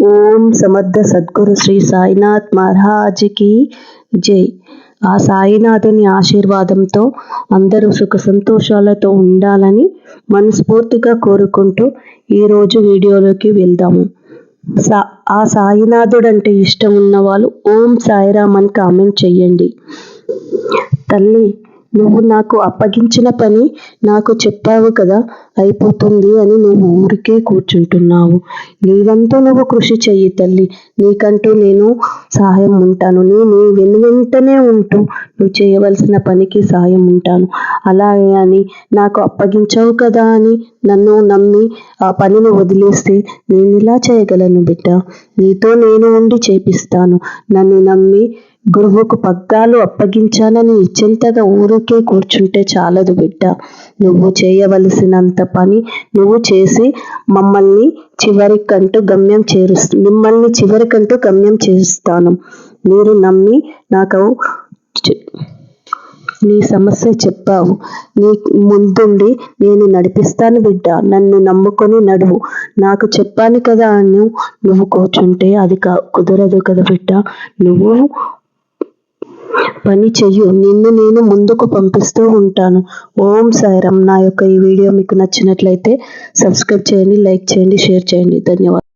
ఓం సమర్థ సద్గురు శ్రీ సాయినాథ్ మహారాజ్కి జై. ఆ సాయినాథుని ఆశీర్వాదంతో అందరూ సుఖ సంతోషాలతో ఉండాలని మనస్ఫూర్తిగా కోరుకుంటూ ఈరోజు వీడియోలోకి వెళ్దాము. సా ఆ సాయినాథుడు అంటే ఇష్టం ఉన్న వాళ్ళు ఓం సాయిరామ్ అని కామెంట్ చెయ్యండి తల్లి నువ్వు నాకు అప్పగించిన పని నాకు చెప్పావు కదా అయిపోతుంది అని నువ్వు ఊరికే కూర్చుంటున్నావు. నీవంతా నువ్వు కృషి చెయ్యి తల్లి. నీకంటూ నేను సహాయం ఉంటాను. నేను వెను వెంటనే ఉంటూ నువ్వు చేయవలసిన పనికి సహాయం ఉంటాను. అలాగే అని నాకు అప్పగించావు కదా అని నన్ను నమ్మి ఆ పనిని వదిలేస్తే నేను ఇలా చేయగలను బిడ్డ? నీతో నేను ఉండి చేపిస్తాను. నన్ను నమ్మి గురువుకు పగ్గాలు అప్పగించానని నిశ్చింతగా ఊరికే కూర్చుంటే చాలదు బిడ్డ. నువ్వు చేయవలసినంత పని నువ్వు చేసి మమ్మల్ని చివరికంటూ గమ్యం చేరుస్తు మిమ్మల్ని చివరికంటూ గమ్యం చేరుస్తాను. మీరు నమ్మి నాకు నీ సమస్య చెప్పావు. నీ ముందుండి నేను నడిపిస్తాను బిడ్డ. నన్ను నమ్ముకొని నడువు. నాకు చెప్పాను కదా అని నువ్వు కూర్చుంటే అది కుదరదు కదా బిడ్డ. నువ్వు పని చెయ్యు. నిన్ను నేను ముందుకు పంపిస్తూ ఉంటాను. ఓం సాయిరామ్. నా యొక్క ఈ వీడియో మీకు నచ్చినట్లయితే సబ్స్క్రైబ్ చేయండి లైక్ చేయండి షేర్ చేయండి. ధన్యవాదాలు.